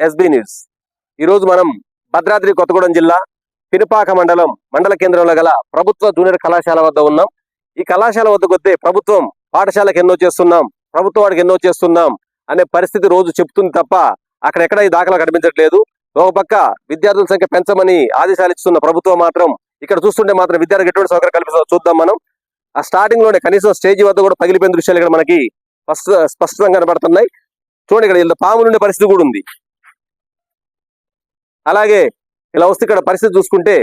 SB news. ఈరోజు మనం భద్రాద్రి కొత్తగూడెం జిల్లా పినపాక మండలం మండల కేంద్రంలో గల ప్రభుత్వ జూనియర్ కళాశాల వద్ద ఉన్నాం. ఈ కళాశాల వద్దకు వస్తే ప్రభుత్వం పాఠశాలకు ఎన్నో చేస్తున్నాం ప్రభుత్వానికి ఎన్నో చేస్తున్నాం అనే పరిస్థితి రోజు చెప్తుంది తప్ప అక్కడెక్కడ ఈ దాఖలా కనిపించట్లేదు. ఒక పక్క విద్యార్థుల సంఖ్య పెంచమని ఆదేశాలు ఇస్తున్న ప్రభుత్వం మాత్రం ఇక్కడ చూస్తుంటే మాత్రం విద్యార్థికి ఎటువంటి సౌకర్యం కల్పిస్తుందో చూద్దాం మనం. ఆ స్టార్టింగ్లోనే కనీసం స్టేజ్ వద్ద కూడా పగిలిపోయిన దృశ్యాలు ఇక్కడ మనకి స్పష్ట స్పష్టంగా కనబడుతున్నాయి. చూడండి ఇక్కడ పాములు ఉండే పరిస్థితి కూడా ఉంది. అలాగే ఇలా వస్తే ఇక్కడ పరిస్థితి చూసుకుంటే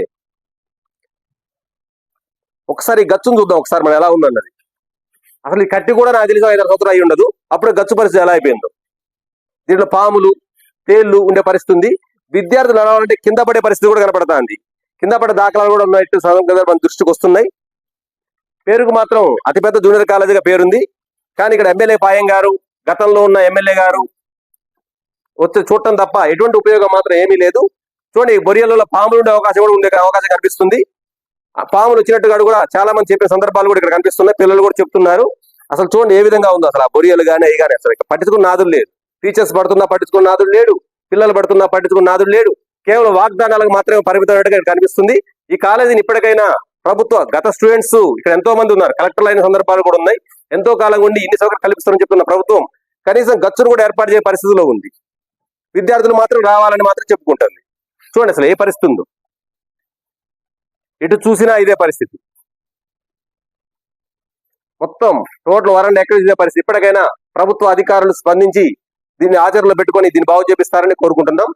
ఒకసారి గచ్చును చూద్దాం ఒకసారి మనం ఎలా ఉందన్నది. అసలు ఈ కట్టి కూడా నాకు తెలిసి ఐదారు సంవత్సరాలు అయి ఉండదు. అప్పుడు గచ్చు పరిస్థితి ఎలా అయిపోయిందో. దీంట్లో పాములు తేళ్ళు ఉండే పరిస్థితి ఉంది. విద్యార్థులు నడవాలంటే కింద పడే పరిస్థితి కూడా కనపడుతుంది. కింద పడే దాఖలాలు కూడా ఉన్నట్టు సందర్భంగా మన దృష్టికి వస్తున్నాయి. పేరుకు మాత్రం అతిపెద్ద జూనియర్ కాలేజీగా పేరుంది. కానీ ఇక్కడ ఎమ్మెల్యే పాయం గారు గతంలో ఉన్న ఎమ్మెల్యే గారు వచ్చి చూడటం తప్ప ఎటువంటి ఉపయోగం మాత్రం ఏమీ లేదు. చూడండి బొరియలలో పాములు ఉండే అవకాశం కూడా ఉండే అవకాశం కనిపిస్తుంది. ఆ పాములు వచ్చినట్టుగా కూడా చాలా మంది చెప్పిన సందర్భాలు కూడా ఇక్కడ కనిపిస్తున్నాయి. పిల్లలు కూడా చెప్తున్నారు. అసలు చూడండి ఏ విధంగా ఉందో అసలు ఆ బొరియలు కానీ అవి కానీ అసలు ఇక్కడ పట్టించుకున్న నాదులు లేదు టీచర్స్ పడుతున్నా పట్టించుకున్న నాదుడు లేడు. పిల్లలు పడుతున్నా పట్టించుకున్న నాదుడు లేడు. కేవలం వాగ్దానాలకు మాత్రమే పరిమితమైనట్టుగా కనిపిస్తుంది. ఈ కాలేజీని ఇప్పటికైనా ప్రభుత్వ గత స్టూడెంట్స్ ఇక్కడ ఎంతో మంది ఉన్నారు. కలెక్టర్లు అయిన సందర్భాలు కూడా ఉన్నాయి. ఎంతో కాలం ఉండి ఇన్ని సౌకర్యాలు కల్పిస్తామని చెప్తున్న ప్రభుత్వం కనీసం గచ్చును కూడా ఏర్పాటు చేయ పరిస్థితిలో ఉంది. విద్యార్థులు మాత్రం రావాలని మాత్రం చెప్పుకుంటుంది. చూడండి అసలు ఏ పరిస్థితి ఉందో. ఎటు చూసినా ఇదే పరిస్థితి. మొత్తం టోటల్ వరండా ఎక్కడ ఇదే పరిస్థితి. ఇప్పటికైనా ప్రభుత్వ అధికారులు స్పందించి దీన్ని ఆచరణలో పెట్టుకొని దీన్ని బాగు చేపిస్తారని కోరుకుంటున్నాం.